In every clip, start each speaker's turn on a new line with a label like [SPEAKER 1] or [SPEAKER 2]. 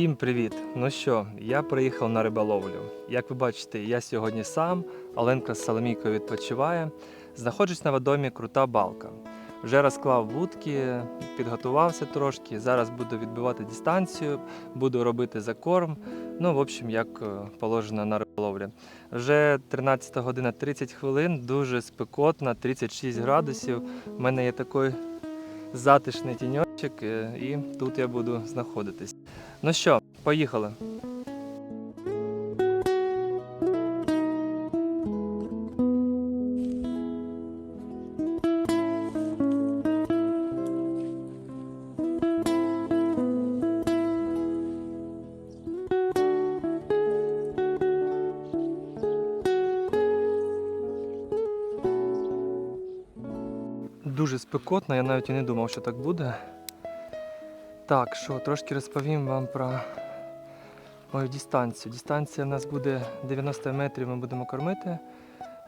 [SPEAKER 1] Всім привіт! Ну що, я приїхав на риболовлю. Як ви бачите, я сьогодні сам, Оленка з Соломійкою відпочиває. Знаходжусь на водомі Крута Балка. Вже розклав вудки, підготувався трошки. Зараз буду відбивати дистанцію, буду робити закорм. Ну, в общем, як е, положено на риболовлі. Вже 13 година 30 хвилин, дуже спекотно, 36 градусів. У мене є такий затишний тіньочок, е, і тут я буду знаходитись. Ну що, поїхали. Дуже спекотно, я навіть і не думав, що так буде. Так, що трошки розповім вам про мою дистанцію. Дистанція в нас буде 90 метрів, ми будемо кормити.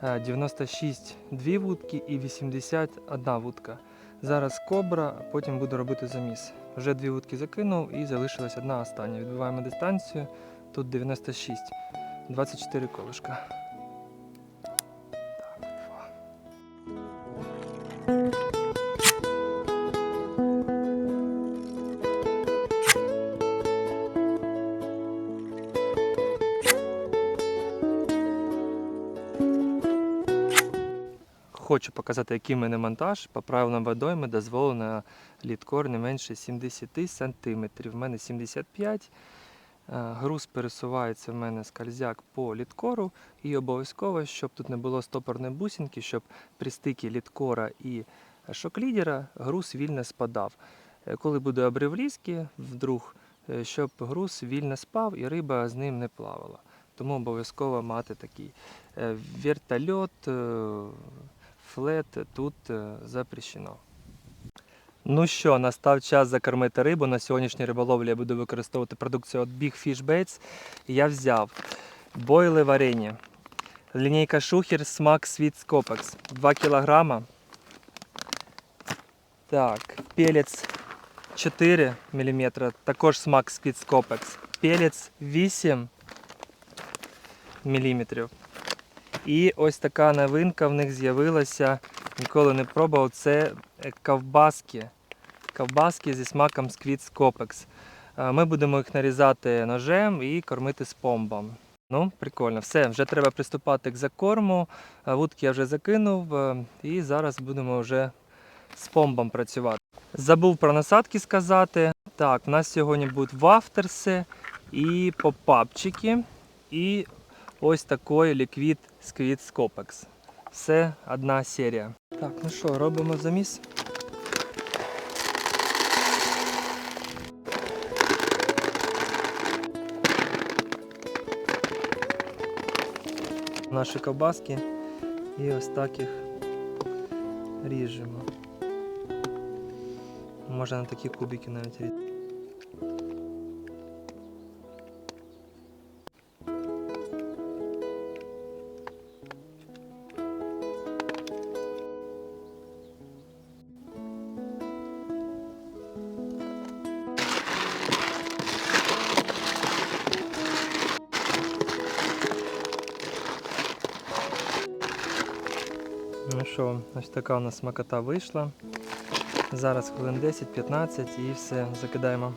[SPEAKER 1] е, 96 дві вудки і 81 вудка. Зараз кобра, потім буду робити заміс. Вже дві вудки закинув і залишилась одна остання. Відбиваємо дистанцію. Тут 96, 24 колишка. Так, два. Хочу показати, який в мене монтаж. По правилам водойми дозволено літкор не менше 70 см. В мене 75 Е, Груз пересувається в мене скользяк по літкору. І обов'язково, щоб тут не було стопорної бусинки, щоб при стикі літкора і шоклідера груз вільно спадав. Е, Коли буде обрив ліски, вдруг, е, щоб груз вільно спав і риба з ним не плавала. Тому обов'язково мати такий вертольот, флет тут е, запрещено. Ну що, настав час закормити рибу. На сьогоднішній риболовлі я буду використовувати продукцію від Big Fish Baits. Я взяв бойли варені, лінійка Шухер Смак Sweet Scopex 2 кг. Так, пелець 4 мм, також смак Sweet Scopex. Пелець 8 мм. І ось така новинка в них з'явилася. Ніколи не пробував. Це е, ковбаски. Ковбаски зі смаком Squid Scopex. Е, Ми будемо їх нарізати ножем і кормити з помбом. Ну, прикольно. Все, вже треба приступати к закорму. Е, Вудки я вже закинув і зараз будемо вже з помбом працювати. Забув про насадки сказати. Так, у нас сьогодні будуть вафтерси і попапчики. І ось такий ліквід Squid Scopex. Все одна серія. Так, ну що, робимо заміс. Наші ковбаски і ось так їх ріжемо. Можна на такі кубики навіть різати. Ну що, ось така у нас смакота вийшла. Зараз хвилин 10-15 і все, закидаємо.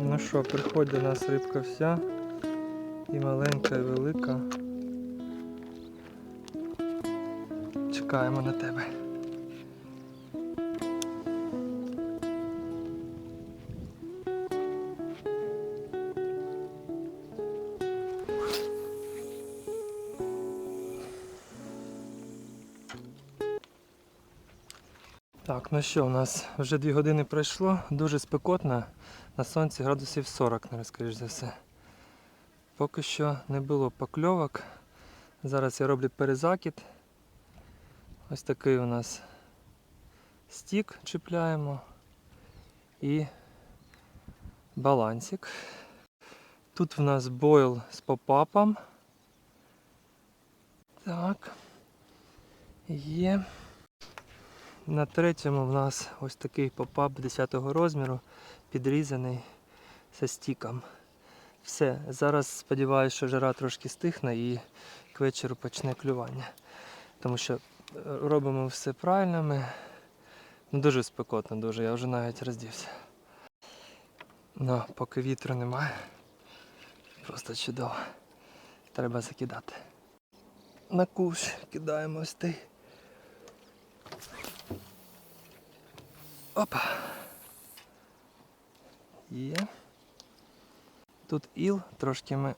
[SPEAKER 1] Ну що, приходь до нас рибка вся. І маленька, і велика. Чекаємо на тебе. Так, ну що, у нас вже дві години пройшло, дуже спекотно. На сонці градусів 40, наверное, скоріш за все. Поки що не було покльовок. Зараз я роблю перезакид. Ось такий у нас стік чіпляємо. і балансик. Тут в нас бойл з попапом. Так. Є. На третьому в нас ось такий попап 10-го розміру, підрізаний зі стіком. Все, зараз сподіваюся, що жара трошки стихне і к вечору почне клювання. Тому що робимо все правильно ми. Ну, дуже спекотно, дуже, я вже навіть роздівся. Ну, поки вітру немає. Просто чудово. Треба закидати. На куш кидаємо ось той. Опа. Є. Тут іл, трошки ми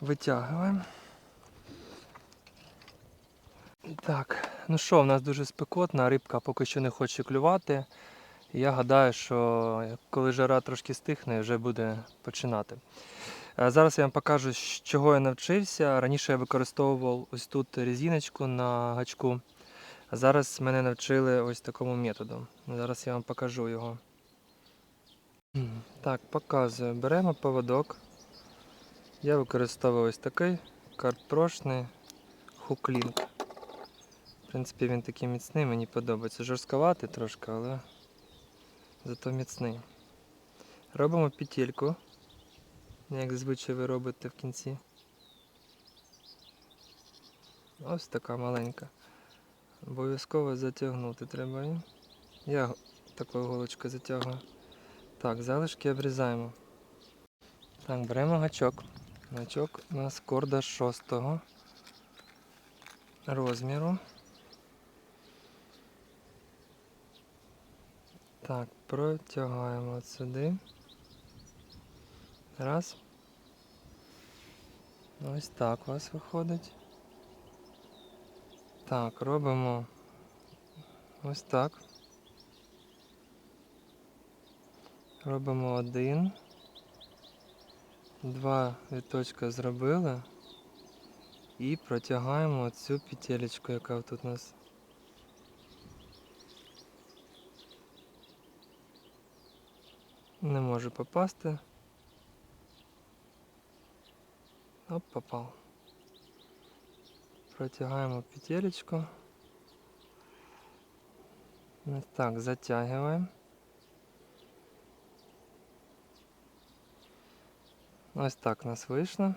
[SPEAKER 1] витягуємо. Так, ну що, в нас дуже спекотно, а рибка поки що не хоче клювати. Я гадаю, що коли жара трошки стихне, вже буде починати. Е, Зараз я вам покажу, чого я навчився. Раніше я використовував ось тут резиночку на гачку. А зараз мене навчили ось такому методу. Зараз я вам покажу його. Так, показую. Беремо поводок. Я використовую ось такий картпрошний хуклінг. Принципі, він такий міцний, мені подобається. Жорстковатий трошки, але зато міцний. Робимо петельку, як зазвичай ви робите в кінці. Ось така маленька. Обов'язково затягнути треба. Я такою голочкою затягую. Так, залишки обрізаємо. Так, беремо гачок. Гачок у нас корда 6 розміру. Так, протягаємо от сюди. Раз. Ось так у вас виходить. Так, робимо ось так. Робимо один. Два віточка зробили. І протягаємо цю петелечку, яка тут у нас. Не може попасти. Оп, попав. Протягаємо петелечку. Ось так, затягуємо. Ось так у нас вийшло.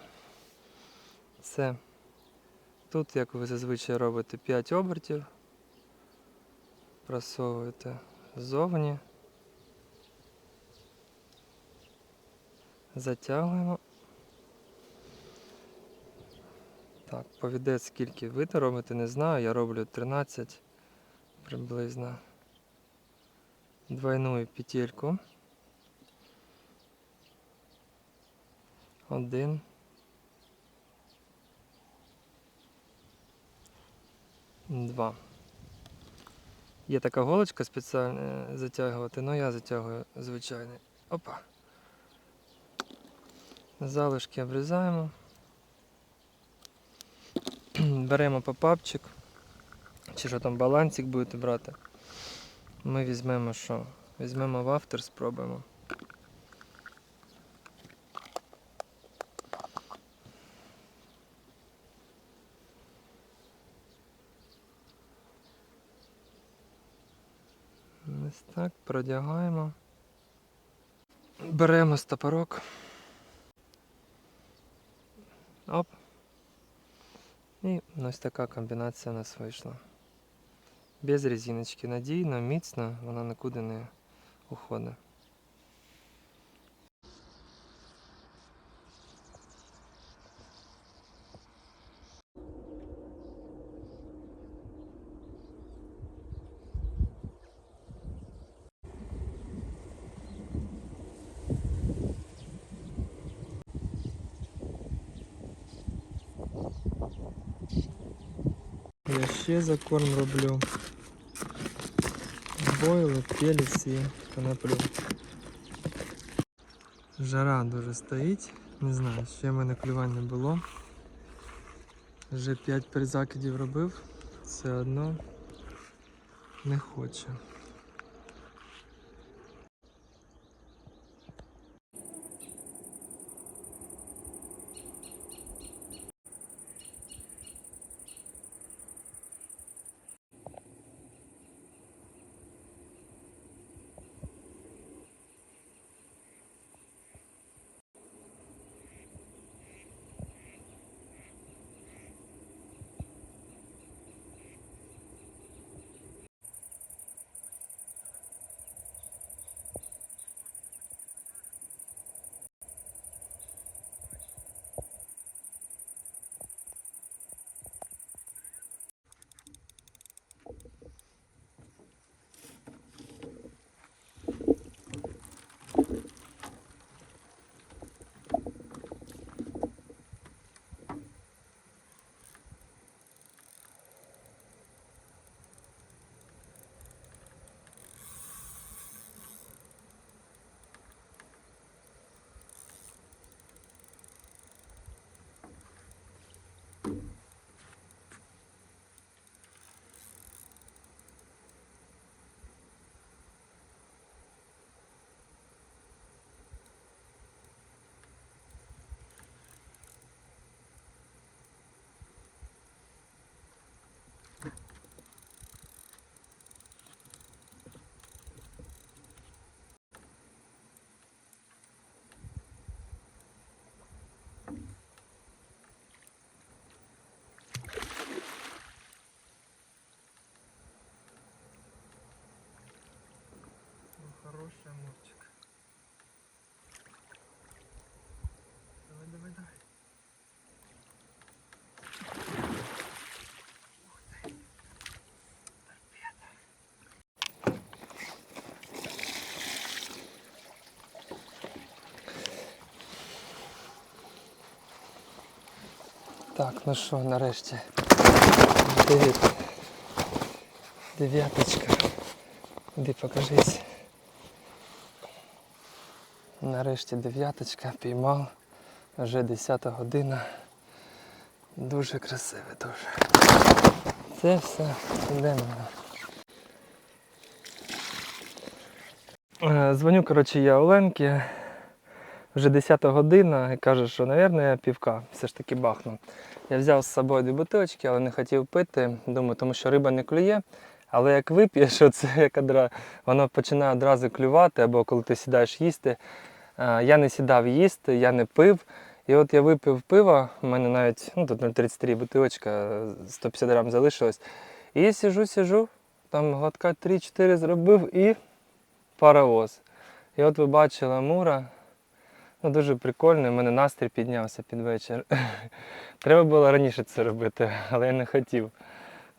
[SPEAKER 1] Це тут, як ви зазвичай робите 5 обертів, просовуєте ззовні, затягуємо. Так, повідець скільки ви то робите, не знаю. Я роблю 13 приблизно. Двойную петельку. Один. Два. Є така голочка спеціальна затягувати, але я затягую звичайний. Опа. Залишки обрізаємо. Беремо попапчик. Чи що там балансик будете брати. Ми візьмемо що? Візьмемо вафтер, спробуємо. Ось так, продягаємо. Беремо стопорок. Оп. І ось така комбінація у нас вийшла. Без резиночки. Надійно, міцно, вона нікуди не уходить. Я за корм роблю. Бойли, пеліс і коноплю. Жара дуже стоїть. Не знаю, ще в мене клювання було. Вже 5 перезакидів робив, все одно не хоче. Так, ну що, нарешті. Дев'ят... Дев'яточка. Іди покажись. Нарешті дев'яточка піймав. Вже 10 година. Дуже красиве, дуже. Це все йдемо. Е, Дзвоню, коротше, я Оленки. Вже 10 година і каже, що, мабуть, я півка все ж таки бахну. Я взяв з собою дві бутилочки, але не хотів пити. Думаю, тому що риба не клює. Але як вип'єш, оце як одра... воно починає одразу клювати, або коли ти сідаєш їсти. Е, Я не сідав їсти, я не пив. І от я випив пива, у мене навіть ну, тут 0,33 бутилочка, 150 грам залишилось. І сижу, сижу, там глотка 3-4 зробив і паровоз. І от ви бачили Амура. Ну, дуже прикольно, у мене настрій піднявся під вечір. Треба було раніше це робити, але я не хотів.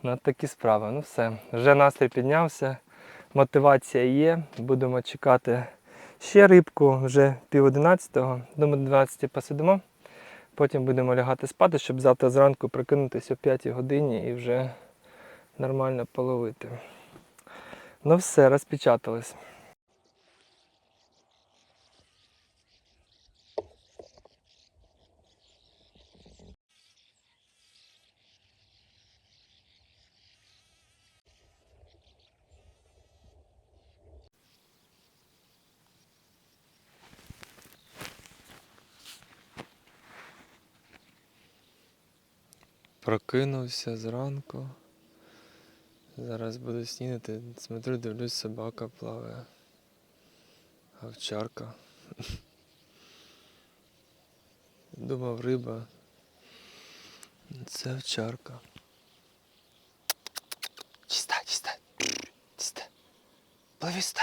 [SPEAKER 1] Ну, от такі справи. Ну все. Вже настрій піднявся, мотивація є. Будемо чекати ще рибку, вже пів одинадцятого. Думаю, 12 посидимо. Потім будемо лягати спати, щоб завтра зранку прокинутися о 5 годині і вже нормально половити. Ну все, розпечатались. Прокинувся зранку. Зараз буду снідати. Смотрю, дивлюсь, собака плаває. Овчарка. Думав, риба. Це овчарка. Чиста, чиста. Чиста. Пливи сюди,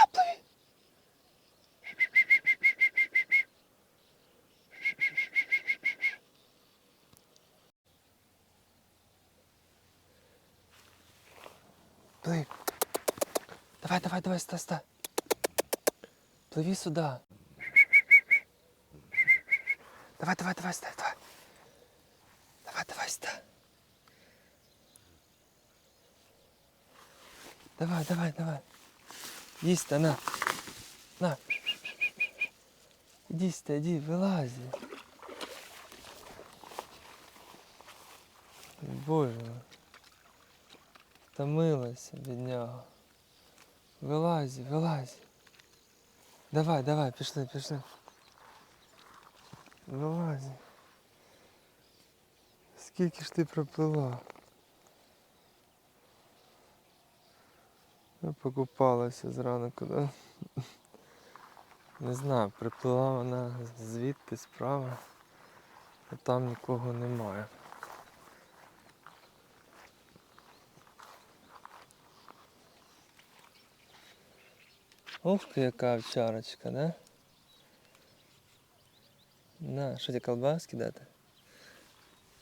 [SPEAKER 1] пливи. Давай, давай, давай, ста, ста. Плыви сюда. Давай, давай, давай, ста, давай. Давай, давай, ста. Давай, давай, давай. Есть она. На. Иди, ста, иди, вылази. Боже мой. Втомилася, бідняга. Вилазь, вилазь. Давай, давай, пішли, пішли. Вилазь. Скільки ж ти проплила? Покупалася зранку, да? Не знаю, приплила вона звідти справа, а там нікого немає. Ух ти, яка овчарочка, да? На, що тебе колбаски дати?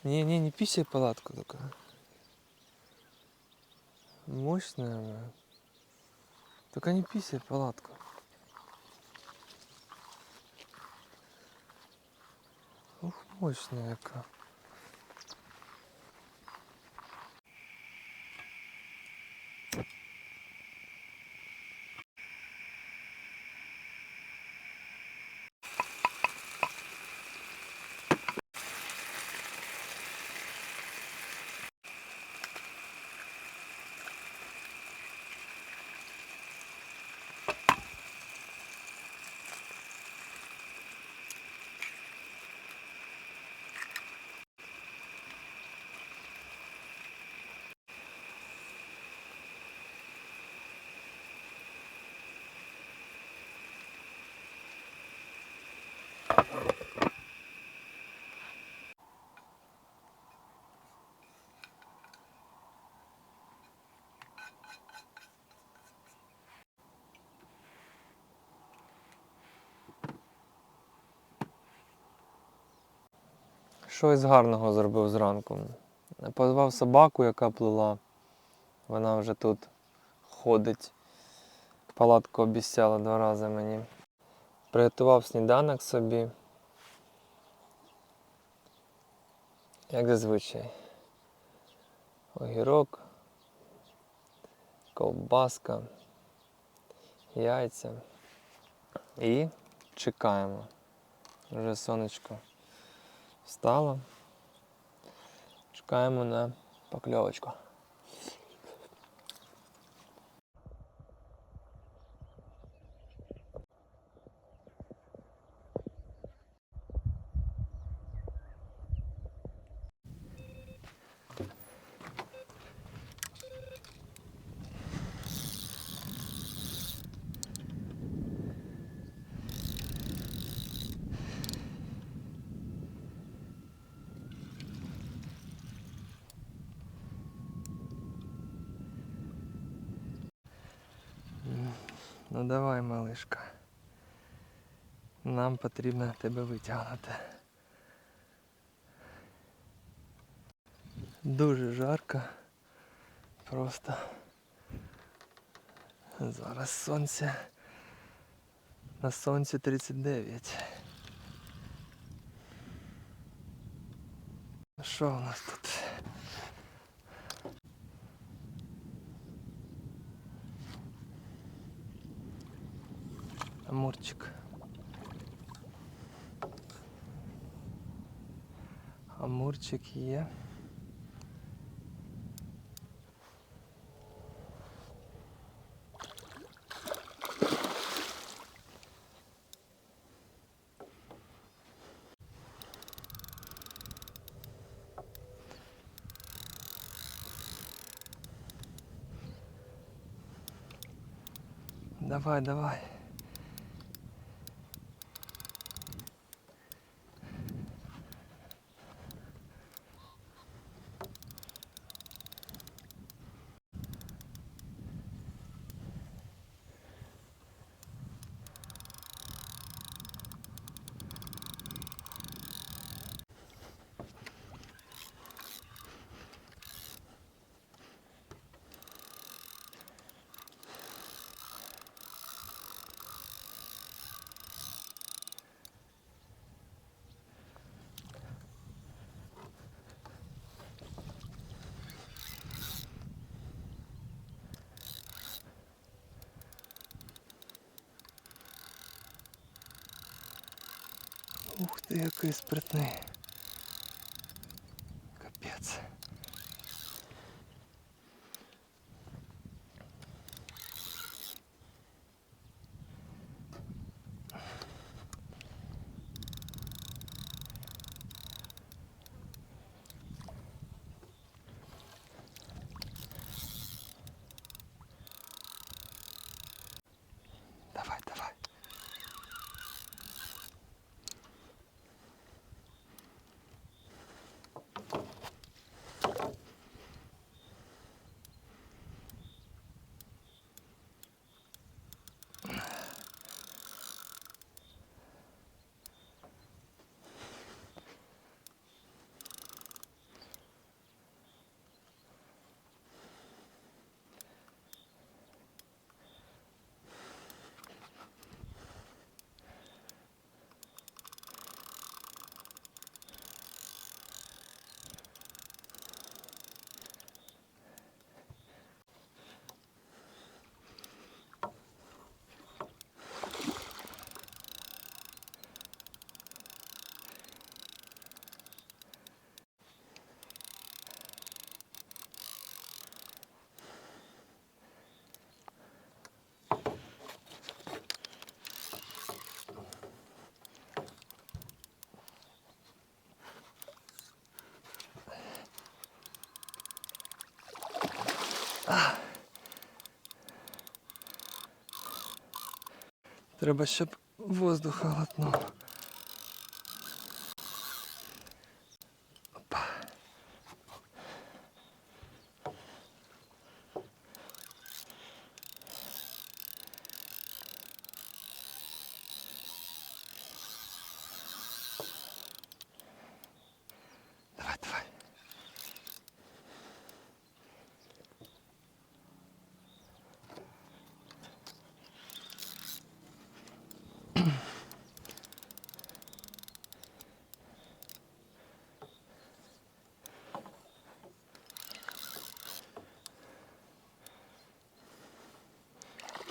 [SPEAKER 1] Не, не, не писай палатку только. Мощная она. Только не писай палатку. Ух, мощная яка. Щось гарного зробив зранку. Позвав собаку, яка плила. Вона вже тут ходить. Палатку обіцяла два рази мені. Приготував сніданок собі. як зазвичай. Огірок, ковбаска, яйця. І чекаємо. Вже сонечко встало. Чекаємо на покльовочку. Ну давай, малишка. Нам потрібно тебе витягнути. Дуже жарко. Просто зараз сонце. На сонці 39. Що у нас тут? Амурчик. Амурчик є. Давай, давай. Ух ти, який спритний. Капець. Давай, давай. Треба, щоб воздуха глотнув.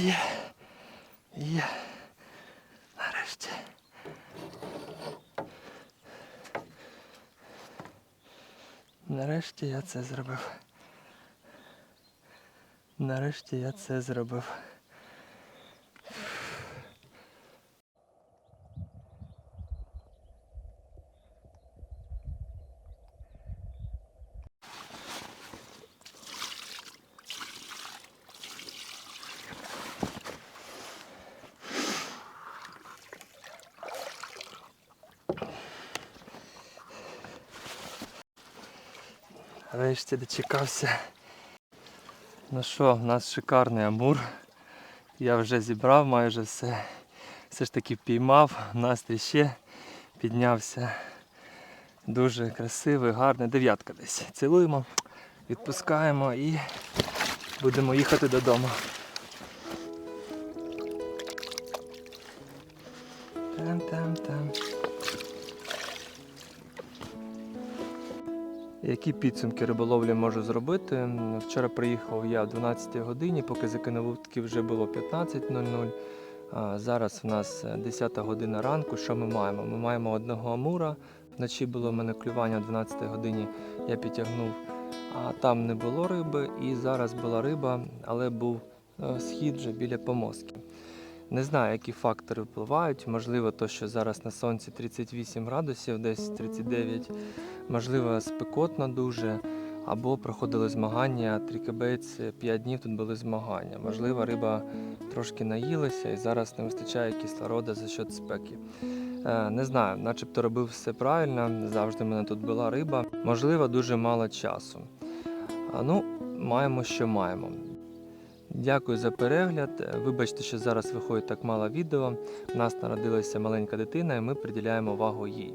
[SPEAKER 1] Є. Є. Нарешті. Нарешті я це зробив. Нарешті я це зробив. Нарешті дочекався. Ну що, в нас шикарний амур. Я вже зібрав майже все. Все ж таки впіймав, настрій ще піднявся. Дуже красивий, гарний. Дев'ятка десь. Цілуємо, відпускаємо і будемо їхати додому. Там-там-там. Які підсумки риболовлі можу зробити? Вчора приїхав я о 12 годині, поки закинув вудки вже було 15.00. Зараз в нас е, 10 година ранку. Що ми маємо? Ми маємо одного амура. Вночі було в мене клювання о 12 годині, я підтягнув, а там не було риби. І зараз була риба, але був е, схід вже біля помостки. Не знаю, які фактори впливають. Можливо, то, що зараз на сонці 38 градусів, десь 39 можливо, спекотно дуже, або проходили змагання, трікебець 5 днів тут були змагання. Можливо, риба трошки наїлася і зараз не вистачає кислорода за счет спеки. Е, Не знаю, начебто робив все правильно, завжди в мене тут була риба. Можливо, дуже мало часу. Ну, маємо, що маємо. Дякую за перегляд. Вибачте, що зараз виходить так мало відео. У нас народилася маленька дитина, і ми приділяємо увагу їй.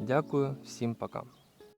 [SPEAKER 1] Дякую, всім пока.